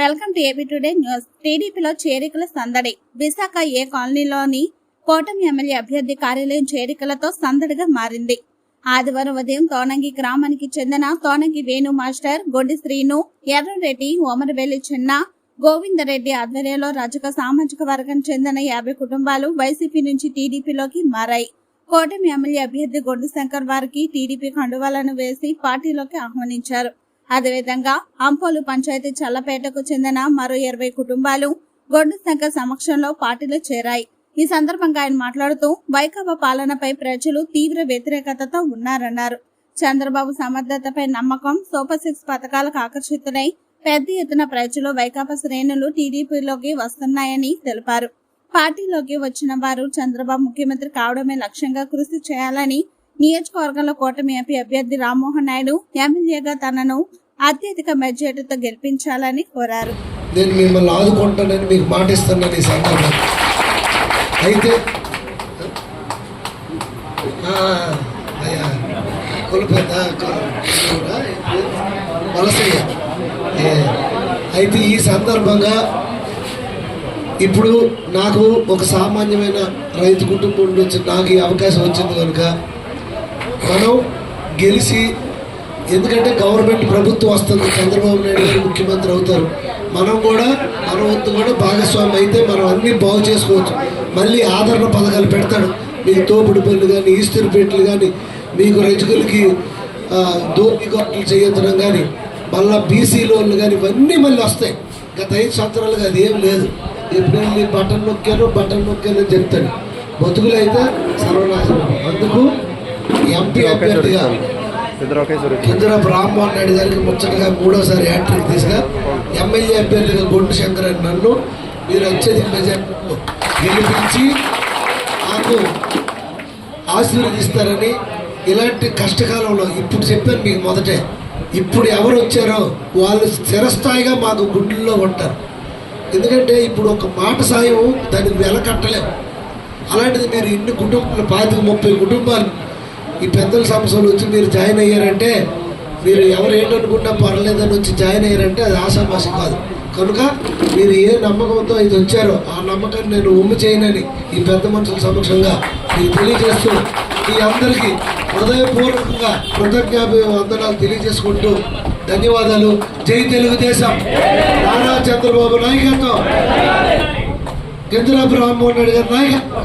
Welcome to AP today news. టీడీపీలో చేరికల సందడి. విశాఖ ఏ కాలనీలోని కోటమి ఎమ్మెల్యే అభ్యర్థి కార్యాలయం చేరికలతో సందడిగా మారింది. ఆదివారం ఉదయం తోనంగి గ్రామానికి చెందిన తోనంగి వేణు మాస్టర్ గొడ్డి శ్రీను ఎర్రరెడ్డి ఓమరవెల్లి చిన్న గోవిందరెడ్డి ఆధ్వర్యంలో రజక సామాజిక వర్గం చెందిన యాభై కుటుంబాలు వైసీపీ నుంచి టీడీపీలోకి మారాయి. కోటమి ఎమ్మెల్యే అభ్యర్థి గొడ్డు శంకర్ వారికి టీడీపీ కండువాలను వేసి పార్టీలోకి ఆహ్వానించారు. అదేవిధంగా అంపోలు పంచాయతీ చల్లపేటకు చెందిన మరో ఇరవై కుటుంబాలు గొడ్డు శంకర్ సమక్షంలో పార్టీలో చేరాయి. ఈ సందర్భంగా ఆయన మాట్లాడుతూ వైకాపా పాలనపై ప్రజలు తీవ్ర వ్యతిరేకతతో ఉన్నారన్నారు. చంద్రబాబు సమర్థతపై నమ్మకం సూపర్ సిక్స్ పథకాలకు ఆకర్షితులై పెద్ద ఎత్తున ప్రజలు వైకాపా శ్రేణులు టీడీపీలోకి వస్తున్నాయని తెలిపారు. పార్టీలోకి వచ్చిన వారు చంద్రబాబు ముఖ్యమంత్రి కావడమే లక్ష్యంగా కృషి చేయాలని నియోజకవర్గంలో కూటమి ఎంపీ అభ్యర్థి రామ్మోహన్ నాయుడు ఎమ్మెల్యేగా తనను అత్యధిక మెజార్టీతో గెలిపించాలని కోరారు. నేను మిమ్మల్ని ఆదుకుంటానని మీకు మాటిస్తున్నాను ఈ సందర్భంగా. అయితే కులపెద్ద వలసయ్య. అయితే ఈ సందర్భంగా ఇప్పుడు నాకు ఒక సామాన్యమైన రైతు కుటుంబం నుంచి నాకు ఈ అవకాశం వచ్చింది కనుక మనం గెలిచి ఎందుకంటే గవర్నమెంట్ ప్రభుత్వం వస్తుంది చంద్రబాబు నాయుడు గారు ముఖ్యమంత్రి అవుతారు. మనం కూడా మన వంతు కూడా భాగస్వామి అయితే మనం అన్ని బాగు చేసుకోవచ్చు. మళ్ళీ ఆదరణ పథకాలు పెడతాడు. మీకు తోపుడు పనులు కానీ ఈస్తిరిపేటలు కానీ మీకు రజకులకి దోపి కొట్టలు చేయించడం కానీ మళ్ళీ బీసీ లోన్లు కానీ ఇవన్నీ మళ్ళీ వస్తాయి. గత ఐదు సంవత్సరాలుగా అది ఏం లేదు. ఎప్పుడు బటన్ నొక్కాను బటన్ నొక్కాను చెప్తాడు. బతుకులు అయితే సర్వనాశనం. అందుకు ఎంపీ అభ్యర్థిగా కింజరాపు రామ్మోహన్ నాయుడు గారికి ముచ్చటగా మూడోసారి హ్యాట్రిక్ తీసుగా ఎమ్మెల్యే అభ్యర్థిగా గొడ్డు శంకర్ అని నన్ను మీరు వచ్చేది మెజార్టీలో గెలిపించి నాకు ఆశీర్వదిస్తారని ఇలాంటి కష్టకాలంలో ఇప్పుడు చెప్పాను మీకు మొదటే. ఇప్పుడు ఎవరు వచ్చారో వాళ్ళు స్థిరస్థాయిగా మాకు గుండెల్లో ఉంటారు. ఎందుకంటే ఇప్పుడు ఒక మాట సాయం దానికి వెల కట్టలేము అలాంటిది మీరు ఇన్ని కుటుంబాలు పాతిక ముప్పై కుటుంబాలు ఈ పెద్దల సంస్థలు వచ్చి మీరు జాయిన్ అయ్యారంటే మీరు ఎవరు ఏంటనుకుంటా పర్లేదని వచ్చి జాయిన్ అయ్యారంటే అది ఆశాభాషం కాదు. కనుక మీరు ఏ నమ్మకంతో ఇది వచ్చారో ఆ నమ్మకాన్ని నేను ఉమ్ము చేయనని ఈ పెద్ద మనుషుల సమక్షంగా మీకు తెలియజేస్తూ మీ అందరికీ హృదయపూర్వకంగా కృతజ్ఞాభివందనాలు తెలియజేసుకుంటూ ధన్యవాదాలు. జై తెలుగుదేశం. నారా చంద్రబాబు నాయకత్వం కిందరాపు రామ్మోహన్ రెడ్డి గారి నాయకత్వం